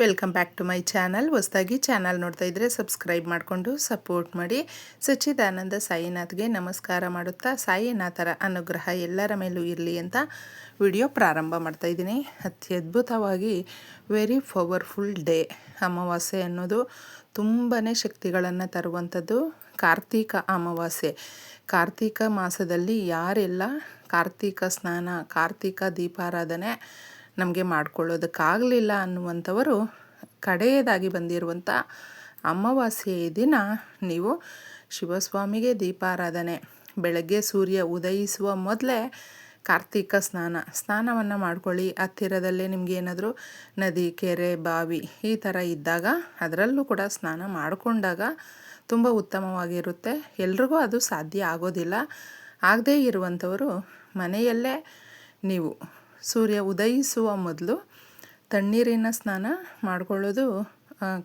Welcome back to my channel ಹೊಸದಾಗಿ channel ನೋಡ್ತಾ ಇದ್ದರೆ ಸಬ್ಸ್ಕ್ರೈಬ್ ಮಾಡಿಕೊಂಡು ಸಪೋರ್ಟ್ ಮಾಡಿ. ಸಚ್ಚಿದಾನಂದ ಸಾಯಿನಾಥ್ಗೆ ನಮಸ್ಕಾರ ಮಾಡುತ್ತಾ ಸಾಯಿನಾಥರ ಅನುಗ್ರಹ ಎಲ್ಲರ ಮೇಲೂ ಇರಲಿ ಅಂತ ವಿಡಿಯೋ ಪ್ರಾರಂಭ ಮಾಡ್ತಾ ಇದ್ದೀನಿ. ಅತ್ಯದ್ಭುತವಾಗಿ ವೆರಿ ಪವರ್ಫುಲ್ ಡೇ ಅಮಾವಾಸ್ಯೆ ಅನ್ನೋದು ತುಂಬಾ ಶಕ್ತಿಗಳನ್ನು ತರುವಂಥದ್ದು ಕಾರ್ತೀಕ ಅಮಾವಾಸ್ಯೆ. ಕಾರ್ತೀಕ ಮಾಸದಲ್ಲಿ ಯಾರೆಲ್ಲ ಕಾರ್ತೀಕ ಸ್ನಾನ, ಕಾರ್ತೀಕ ದೀಪಾರಾಧನೆ ನಮಗೆ ಮಾಡ್ಕೊಳ್ಳೋದಕ್ಕಾಗಲಿಲ್ಲ ಅನ್ನುವಂಥವರು ಕಡೆಯದಾಗಿ ಬಂದಿರುವಂಥ ಅಮಾವಾಸ್ಯೆಯ ದಿನ ನೀವು ಶಿವಸ್ವಾಮಿಗೆ ದೀಪಾರಾಧನೆ, ಬೆಳಗ್ಗೆ ಸೂರ್ಯ ಉದಯಿಸುವ ಮೊದಲೇ ಕಾರ್ತಿಕ ಸ್ನಾನ, ಸ್ನಾನವನ್ನು ಮಾಡ್ಕೊಳ್ಳಿ. ಹತ್ತಿರದಲ್ಲೇ ನಿಮಗೆ ಏನಾದರೂ ನದಿ, ಕೆರೆ, ಬಾವಿ ಈ ಥರ ಇದ್ದಾಗ ಅದರಲ್ಲೂ ಕೂಡ ಸ್ನಾನ ಮಾಡಿಕೊಂಡಾಗ ತುಂಬ ಉತ್ತಮವಾಗಿರುತ್ತೆ. ಎಲ್ರಿಗೂ ಅದು ಸಾಧ್ಯ ಆಗೋದಿಲ್ಲ. ಆಗದೇ ಇರುವಂಥವರು ಮನೆಯಲ್ಲೇ ನೀವು ಸೂರ್ಯ ಉದಯಿಸುವ ಮೊದಲು ತಣ್ಣೀರಿನ ಸ್ನಾನ ಮಾಡಿಕೊಳ್ಳೋದು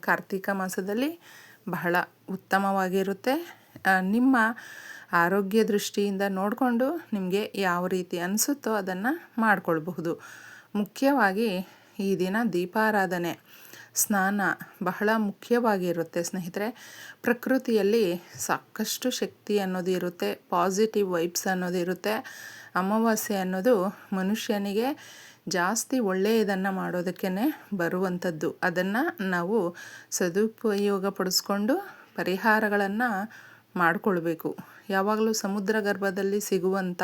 ಕಾರ್ತಿಕ ಮಾಸದಲ್ಲಿ ಬಹಳ ಉತ್ತಮವಾಗಿರುತ್ತೆ. ನಿಮ್ಮ ಆರೋಗ್ಯ ದೃಷ್ಟಿಯಿಂದ ನೋಡಿಕೊಂಡು ನಿಮಗೆ ಯಾವ ರೀತಿ ಅನಿಸುತ್ತೋ ಅದನ್ನು ಮಾಡಿಕೊಳ್ಬಹುದು. ಮುಖ್ಯವಾಗಿ ಈ ದಿನ ದೀಪಾರಾಧನೆ. ಸ್ನಾನ ಬಹಳ ಮುಖ್ಯವಾಗಿರುತ್ತೆ ಸ್ನೇಹಿತರೆ. ಪ್ರಕೃತಿಯಲ್ಲಿ ಸಾಕಷ್ಟು ಶಕ್ತಿ ಅನ್ನೋದು ಇರುತ್ತೆ, ಪಾಸಿಟಿವ್ ವೈಬ್ಸ್ ಅನ್ನೋದು ಇರುತ್ತೆ. ಅಮಾವಾಸ್ಯೆ ಅನ್ನೋದು ಮನುಷ್ಯನಿಗೆ ಜಾಸ್ತಿ ಒಳ್ಳೆಯದನ್ನು ಮಾಡೋದಕ್ಕೇ ಬರುವಂಥದ್ದು. ಅದನ್ನು ನಾವು ಸದುಪಯೋಗ ಪಡಿಸ್ಕೊಂಡು ಪರಿಹಾರಗಳನ್ನು ಮಾಡಿಕೊಳ್ಬೇಕು. ಯಾವಾಗಲೂ ಸಮುದ್ರ ಗರ್ಭದಲ್ಲಿ ಸಿಗುವಂಥ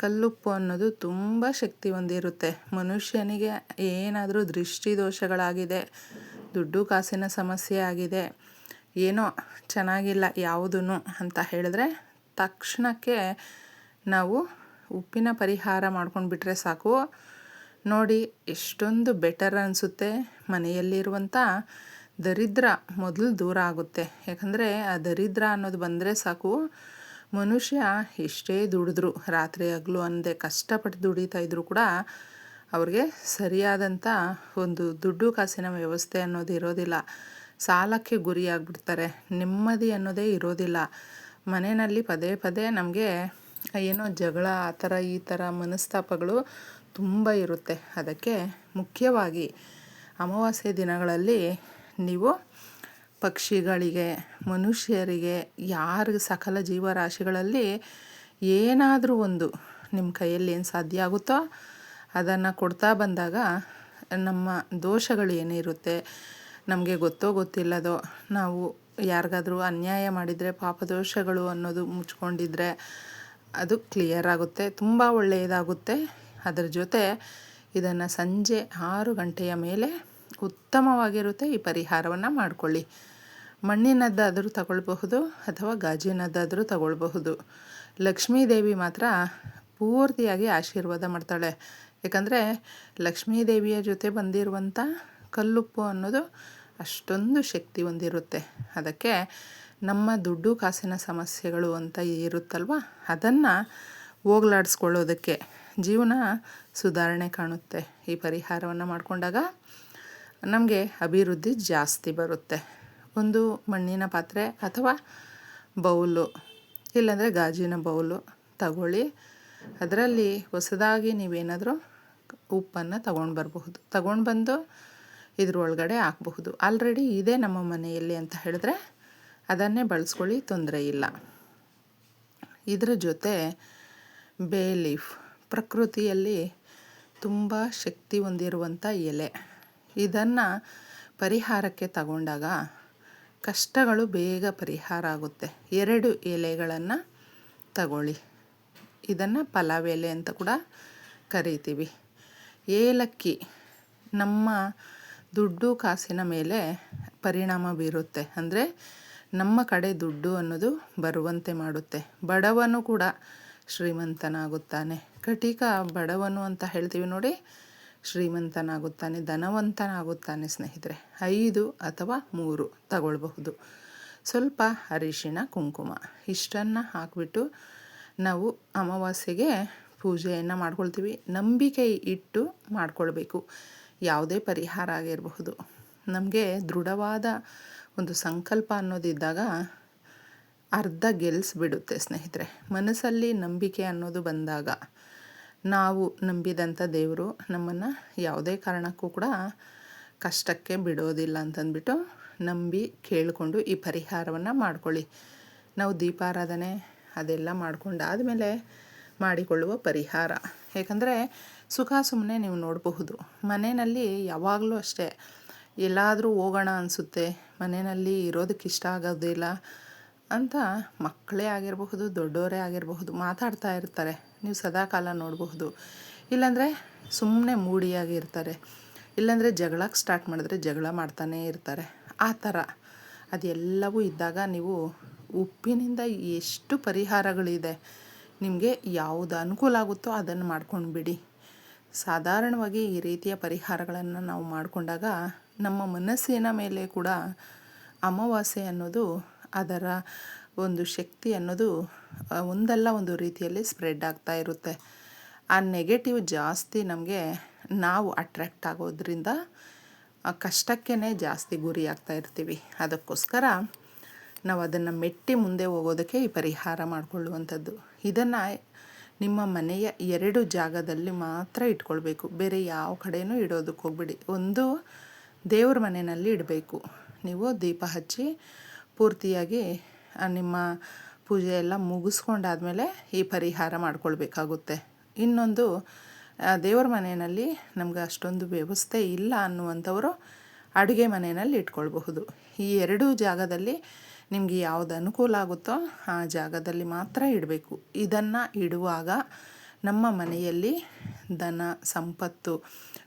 ಕಲ್ಲುಪ್ಪು ಅನ್ನೋದು ತುಂಬ ಶಕ್ತಿ ಹೊಂದಿರುತ್ತೆ. ಮನುಷ್ಯನಿಗೆ ಏನಾದರೂ ದೃಷ್ಟಿ ದೋಷಗಳಾಗಿದೆ ದುಡ್ಡು ಕಾಸಿನ ಸಮಸ್ಯೆ ಆಗಿದೆ, ಏನೋ ಚೆನ್ನಾಗಿಲ್ಲ ಯಾವುದೂ ಅಂತ ಹೇಳಿದ್ರೆ ತಕ್ಷಣಕ್ಕೆ ನಾವು ಉಪ್ಪಿನ ಪರಿಹಾರ ಮಾಡ್ಕೊಂಡು ಬಿಟ್ಟರೆ ಸಾಕು. ನೋಡಿ, ಎಷ್ಟೊಂದು ಬೆಟರ್ ಅನಿಸುತ್ತೆ ಮನೆಯಲ್ಲಿರುವಂಥ ದರಿದ್ರ ಮೊದಲು ದೂರ ಆಗುತ್ತೆ. ಯಾಕಂದರೆ, ಆ ದರಿದ್ರ ಅನ್ನೋದು ಬಂದರೆ ಸಾಕು. ಮನುಷ್ಯ ಎಷ್ಟೇ ದುಡಿದ್ರು, ರಾತ್ರಿ ಹಗಲು ಅಂದೆ ಕಷ್ಟಪಟ್ಟು ದುಡಿತಾ ಇದ್ದರೂ ಕೂಡ ಅವ್ರಿಗೆ ಸರಿಯಾದಂಥ ಒಂದು ದುಡ್ಡು ಕಾಸಿನ ವ್ಯವಸ್ಥೆ ಅನ್ನೋದು ಇರೋದಿಲ್ಲ. ಸಾಲಕ್ಕೆ ಗುರಿಯಾಗ್ಬಿಡ್ತಾರೆ. ನೆಮ್ಮದಿ ಅನ್ನೋದೇ ಇರೋದಿಲ್ಲ. ಮನೆಯಲ್ಲಿ ಪದೇ ಪದೇ ನಮಗೆ ಏನೋ ಜಗಳ, ಆ ಥರ ಈ ಥರ ಮನಸ್ತಾಪಗಳು ತುಂಬ ಇರುತ್ತೆ. ಅದಕ್ಕೆ ಮುಖ್ಯವಾಗಿ ಅಮಾವಾಸ್ಯೆ ದಿನಗಳಲ್ಲಿ ನೀವು ಪಕ್ಷಿಗಳಿಗೆ, ಮನುಷ್ಯರಿಗೆ, ಯಾರು ಸಕಲ ಜೀವರಾಶಿಗಳಲ್ಲಿ ಏನಾದರೂ ಒಂದು ನಿಮ್ಮ ಕೈಯಲ್ಲಿ ಏನು ಸಾಧ್ಯ ಆಗುತ್ತೋ ಅದನ್ನು ಕೊಡ್ತಾ ಬಂದಾಗ ನಮ್ಮ ದೋಷಗಳು ಏನಿರುತ್ತೆ ನಮಗೆ ಗೊತ್ತೋ ಗೊತ್ತಿಲ್ಲದೋ, ನಾವು ಯಾರಿಗಾದರೂ ಅನ್ಯಾಯ ಮಾಡಿದರೆ ಪಾಪದೋಷಗಳು ಅನ್ನೋದು ಮುಚ್ಕೊಂಡಿದ್ರೆ ಅದು ಕ್ಲಿಯರ್ ಆಗುತ್ತೆ, ತುಂಬ ಒಳ್ಳೆಯದಾಗುತ್ತೆ. ಅದರ ಜೊತೆ ಇದನ್ನು ಸಂಜೆ ಆರು ಗಂಟೆಯ ಮೇಲೆ ಉತ್ತಮವಾಗಿರುತ್ತೆ ಈ ಪರಿಹಾರವನ್ನು ಮಾಡಿಕೊಳ್ಳಿ. ಮಣ್ಣಿನದ್ದಾದರೂ ತಗೊಳ್ಬಹುದು ಅಥವಾ ಗಾಜಿನದ್ದಾದರೂ ತಗೊಳ್ಬಹುದು. ಲಕ್ಷ್ಮೀ ದೇವಿ ಮಾತ್ರ ಪೂರ್ತಿಯಾಗಿ ಆಶೀರ್ವಾದ ಮಾಡ್ತಾಳೆ. ಯಾಕಂದರೆ ಲಕ್ಷ್ಮೀ ದೇವಿಯ ಜೊತೆ ಬಂದಿರುವಂಥ ಕಲ್ಲುಪ್ಪು ಅನ್ನೋದು ಅಷ್ಟೊಂದು ಶಕ್ತಿ ಹೊಂದಿರುತ್ತೆ. ಅದಕ್ಕೆ ನಮ್ಮ ದುಡ್ಡು ಕಾಸಿನ ಸಮಸ್ಯೆಗಳು ಅಂತ ಇರುತ್ತಲ್ವ? ಅದನ್ನು ಹೋಗ್ಲಾಡಿಸ್ಕೊಳ್ಳೋದಕ್ಕೆ ಜೀವನ ಸುಧಾರಣೆ ಕಾಣುತ್ತೆ. ಈ ಪರಿಹಾರವನ್ನು ಮಾಡಿಕೊಂಡಾಗ ನಮಗೆ ಅಭಿವೃದ್ಧಿ ಜಾಸ್ತಿ ಬರುತ್ತೆ. ಒಂದು ಮಣ್ಣಿನ ಪಾತ್ರೆ ಅಥವಾ ಬೌಲು, ಇಲ್ಲಾಂದರೆ ಗಾಜಿನ ಬೌಲು ತಗೊಳ್ಳಿ. ಅದರಲ್ಲಿ ಹೊಸದಾಗಿ ನೀವೇನಾದರೂ ಉಪ್ಪನ್ನು ತಗೊಂಡು ಬರಬಹುದು. ತಗೊಂಡು ಬಂದು ಇದ್ರ ಒಳಗಡೆ ಹಾಕಬಹುದು. ಆಲ್ರೆಡಿ ಇದೆ ನಮ್ಮ ಮನೆಯಲ್ಲಿ ಅಂತ ಹೇಳಿದ್ರೆ ಅದನ್ನೇ ಬಳಸ್ಕೊಳ್ಳಿ, ತೊಂದರೆ ಇಲ್ಲ. ಇದರ ಜೊತೆ ಬೇ ಲೀಫ್. ಪ್ರಕೃತಿಯಲ್ಲಿ ತುಂಬ ಶಕ್ತಿ ಹೊಂದಿರುವಂಥ ಎಲೆ. ಇದನ್ನು ಪರಿಹಾರಕ್ಕೆ ತಗೊಂಡಾಗ ಕಷ್ಟಗಳು ಬೇಗ ಪರಿಹಾರ ಆಗುತ್ತೆ. ಎರಡು ಎಲೆಗಳನ್ನು ತಗೊಳ್ಳಿ. ಇದನ್ನು ಪಲಾವ್ ಎಲೆ ಅಂತ ಕೂಡ ಕರಿತೀವಿ. ಏಲಕ್ಕಿ ನಮ್ಮ ದುಡ್ಡು ಕಾಸಿನ ಮೇಲೆ ಪರಿಣಾಮ ಬೀರುತ್ತೆ. ಅಂದರೆ ನಮ್ಮ ಕಡೆ ದುಡ್ಡು ಅನ್ನೋದು ಬರುವಂತೆ ಮಾಡುತ್ತೆ. ಬಡವನು ಕೂಡ ಶ್ರೀಮಂತನಾಗುತ್ತಾನೆ. ಕಟಿಕ ಬಡವನು ಅಂತ ಹೇಳ್ತೀವಿ ನೋಡಿ, ಶ್ರೀಮಂತನಾಗುತ್ತಾನೆ, ಧನವಂತನಾಗುತ್ತಾನೆ ಸ್ನೇಹಿತರೆ. ಐದು ಅಥವಾ ಮೂರು ತಗೊಳ್ಬಹುದು. ಸ್ವಲ್ಪ ಅರಿಶಿಣ, ಕುಂಕುಮ ಇಷ್ಟನ್ನು ಹಾಕಿಬಿಟ್ಟು ನಾವು ಅಮಾವಾಸ್ಯೆಗೆ ಪೂಜೆಯನ್ನು ಮಾಡ್ಕೊಳ್ತೀವಿ. ನಂಬಿಕೆ ಇಟ್ಟು ಮಾಡ್ಕೊಳ್ಬೇಕು. ಯಾವುದೇ ಪರಿಹಾರ ಆಗಿರಬಹುದು. ನಮಗೆ ದೃಢವಾದ ಒಂದು ಸಂಕಲ್ಪ ಅನ್ನೋದಿದ್ದಾಗ ಅರ್ಧ ಗೆಲ್ಲಿಸ್ಬಿಡುತ್ತೆ ಸ್ನೇಹಿತರೆ. ಮನಸ್ಸಲ್ಲಿ ನಂಬಿಕೆ ಅನ್ನೋದು ಬಂದಾಗ ನಾವು ನಂಬಿದಂಥ ದೇವರು ನಮ್ಮನ್ನು ಯಾವುದೇ ಕಾರಣಕ್ಕೂ ಕೂಡ ಕಷ್ಟಕ್ಕೆ ಬಿಡೋದಿಲ್ಲ ಅಂತಂದ್ಬಿಟ್ಟು ನಂಬಿ ಕೇಳಿಕೊಂಡು ಈ ಪರಿಹಾರವನ್ನು ಮಾಡ್ಕೊಳ್ಳಿ. ನಾವು ದೀಪಾರಾಧನೆ ಅದೆಲ್ಲ ಮಾಡ್ಕೊಂಡಾದಮೇಲೆ ಮಾಡಿಕೊಳ್ಳುವ ಪರಿಹಾರ. ಏಕೆಂದರೆ ಸುಖ ಸುಮ್ಮನೆ ನೀವು ನೋಡಬಹುದು. ಮನೆಯಲ್ಲಿ ಯಾವಾಗಲೂ ಅಷ್ಟೇ ಎಲ್ಲಾದರೂ ಹೋಗೋಣ ಅನಿಸುತ್ತೆ. ಮನೆಯಲ್ಲಿ ಇರೋದಕ್ಕೆ ಇಷ್ಟ ಆಗೋದಿಲ್ಲ ಅಂತ ಮಕ್ಕಳೇ ಆಗಿರಬಹುದು, ದೊಡ್ಡವರೇ ಆಗಿರಬಹುದು ಮಾತಾಡ್ತಾ ಇರ್ತಾರೆ. ನೀವು ಸದಾಕಾಲ ನೋಡಬಹುದು. ಇಲ್ಲಾಂದರೆ ಸುಮ್ಮನೆ ಮೂಡಿಯಾಗಿರ್ತಾರೆ ಇಲ್ಲಾಂದರೆ ಜಗಳಕ್ಕೆ ಸ್ಟಾರ್ಟ್ ಮಾಡಿದ್ರೆ ಜಗಳ ಮಾಡ್ತಾನೇ ಇರ್ತಾರೆ. ಆ ಥರ. ಅದೆಲ್ಲವೂ ಇದ್ದಾಗ ನೀವು ಉಪ್ಪಿನಿಂದ ಎಷ್ಟು ಪರಿಹಾರಗಳಿದೆ, ನಿಮಗೆ ಯಾವುದು ಅನುಕೂಲ ಆಗುತ್ತೋ ಅದನ್ನು ಮಾಡ್ಕೊಂಡು ಬಿಡಿ ಸಾಧಾರಣವಾಗಿ ಈ ರೀತಿಯ ಪರಿಹಾರಗಳನ್ನು ನಾವು ಮಾಡಿಕೊಂಡಾಗ ನಮ್ಮ ಮನಸ್ಸಿನ ಮೇಲೆ ಕೂಡ ಅಮಾವಾಸ್ಯೆ ಅನ್ನೋದು ಅದರ ಒಂದು ಶಕ್ತಿ ಅನ್ನೋದು ಒಂದಲ್ಲ ಒಂದು ರೀತಿಯಲ್ಲಿ ಸ್ಪ್ರೆಡ್ ಆಗ್ತಾ ಇರುತ್ತೆ. ಆ ನೆಗೆಟಿವ್ ಜಾಸ್ತಿ ನಮಗೆ ನಾವು ಅಟ್ರ್ಯಾಕ್ಟ್ ಆಗೋದ್ರಿಂದ ಕಷ್ಟಕ್ಕೇ ಜಾಸ್ತಿ ಗುರಿ ಆಗ್ತಾ ಇರ್ತೀವಿ. ಅದಕ್ಕೋಸ್ಕರ ನಾವು ಅದನ್ನು ಮೆಟ್ಟಿ ಮುಂದೆ ಹೋಗೋದಕ್ಕೆ ಈ ಪರಿಹಾರ ಮಾಡಿಕೊಳ್ಳುವಂಥದ್ದು. ಇದನ್ನು ನಿಮ್ಮ ಮನೆಯ ಎರಡು ಜಾಗದಲ್ಲಿ ಮಾತ್ರ ಇಟ್ಕೊಳ್ಬೇಕು. ಬೇರೆ ಯಾವ ಕಡೆಯೂ ಇಡೋದಕ್ಕೆ ಹೋಗ್ಬಿಡಿ. ಒಂದು ದೇವ್ರ ಮನೆಯಲ್ಲಿ ಇಡಬೇಕು. ನೀವು ದೀಪ ಹಚ್ಚಿ ಪೂರ್ತಿಯಾಗಿ ನಿಮ್ಮ ಪೂಜೆ ಎಲ್ಲ ಮುಗಿಸ್ಕೊಂಡಾದ್ಮೇಲೆ ಈ ಪರಿಹಾರ ಮಾಡ್ಕೊಳ್ಬೇಕಾಗುತ್ತೆ. ಇನ್ನೊಂದು ದೇವ್ರ ಮನೆಯಲ್ಲಿ ನಮ್ಗೆ ಅಷ್ಟೊಂದು ವ್ಯವಸ್ಥೆ ಇಲ್ಲ ಅನ್ನುವಂಥವರು ಅಡುಗೆ ಮನೆಯಲ್ಲಿ ಇಟ್ಕೊಳ್ಬಹುದು. ಈ ಎರಡೂ ಜಾಗದಲ್ಲಿ ನಿಮಗೆ ಯಾವುದು ಅನುಕೂಲ ಆಗುತ್ತೋ ಆ ಜಾಗದಲ್ಲಿ ಮಾತ್ರ ಇಡಬೇಕು. ಇದನ್ನು ಇಡುವಾಗ ನಮ್ಮ ಮನೆಯಲ್ಲಿ ಧನ ಸಂಪತ್ತು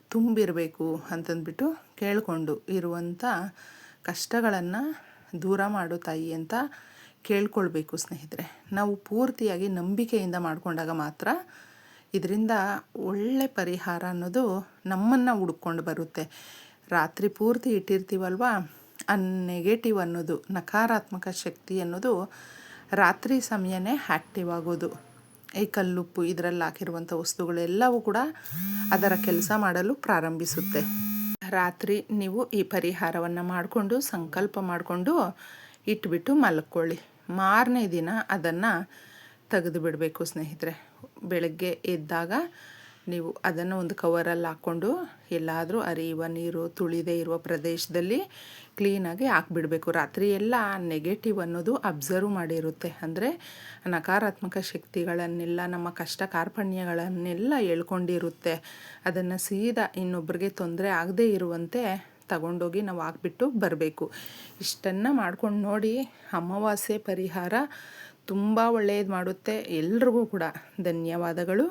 ತುಂಬಿರಬೇಕು ಅಂತಂದ್ಬಿಟ್ಟು ಕೇಳಿಕೊಂಡು ಇರುವಂಥ ಕಷ್ಟಗಳನ್ನು ದೂರ ಮಾಡು ತಾಯಿ ಅಂತ ಕೇಳ್ಕೊಳ್ಬೇಕು ಸ್ನೇಹಿತರೆ. ನಾವು ಪೂರ್ತಿಯಾಗಿ ನಂಬಿಕೆಯಿಂದ ಮಾಡಿಕೊಂಡಾಗ ಮಾತ್ರ ಇದರಿಂದ ಒಳ್ಳೆ ಪರಿಹಾರ ಅನ್ನೋದು ನಮ್ಮನ್ನು ಹುಡ್ಕೊಂಡು ಬರುತ್ತೆ. ರಾತ್ರಿ ಪೂರ್ತಿ ಇಟ್ಟಿರ್ತೀವಲ್ವ? ಆ ನೆಗೆಟಿವ್ ಅನ್ನೋದು, ನಕಾರಾತ್ಮಕ ಶಕ್ತಿ ಅನ್ನೋದು ರಾತ್ರಿ ಸಮಯನೇ ಆ್ಯಕ್ಟಿವ್ ಆಗೋದು. ಈ ಕಲ್ಲುಪ್ಪು ಇದರಲ್ಲಿ ಹಾಕಿರುವಂಥ ವಸ್ತುಗಳೆಲ್ಲವೂ ಕೂಡ ಅದರ ಕೆಲಸ ಮಾಡಲು ಪ್ರಾರಂಭಿಸುತ್ತೆ. ರಾತ್ರಿ ನೀವು ಈ ಪರಿಹಾರವನ್ನು ಮಾಡಿಕೊಂಡು, ಸಂಕಲ್ಪ ಮಾಡಿಕೊಂಡು ಇಟ್ಬಿಟ್ಟು ಮಲ್ಕೊಳ್ಳಿ. ಮಾರನೇ ದಿನ ಅದನ್ನು ತೆಗೆದು ಬಿಡಬೇಕು ಸ್ನೇಹಿತರೆ. ಬೆಳಗ್ಗೆ ಎದ್ದಾಗ ನೀವು ಅದನ್ನು ಒಂದು ಕವರಲ್ಲಿ ಹಾಕ್ಕೊಂಡು ಎಲ್ಲಾದರೂ ಅರಿಯುವ ನೀರು, ತುಳಿದೇ ಇರುವ ಪ್ರದೇಶದಲ್ಲಿ ಕ್ಲೀನಾಗಿ ಹಾಕ್ಬಿಡಬೇಕು. ರಾತ್ರಿ ಎಲ್ಲ ನೆಗೆಟಿವ್ ಅನ್ನೋದು ಅಬ್ಸರ್ವ್ ಮಾಡಿರುತ್ತೆ. ಅಂದರೆ ನಕಾರಾತ್ಮಕ ಶಕ್ತಿಗಳನ್ನೆಲ್ಲ, ನಮ್ಮ ಕಷ್ಟ ಕಾರ್ಪಣ್ಯಗಳನ್ನೆಲ್ಲ ಹೇಳ್ಕೊಂಡಿರುತ್ತೆ. ಅದನ್ನು ಸೀದಾ ಇನ್ನೊಬ್ಬರಿಗೆ ತೊಂದರೆ ಆಗದೇ ಇರುವಂತೆ ತಗೊಂಡೋಗಿ ನಾವು ಹಾಕ್ಬಿಟ್ಟು ಬರಬೇಕು. ಇಷ್ಟನ್ನು ಮಾಡ್ಕೊಂಡು ನೋಡಿ ಅಮಾವಾಸ್ಯೆ ಪರಿಹಾರ ತುಂಬ ಒಳ್ಳೆಯದು ಮಾಡುತ್ತೆ ಎಲ್ರಿಗೂ ಕೂಡ. ಧನ್ಯವಾದಗಳು.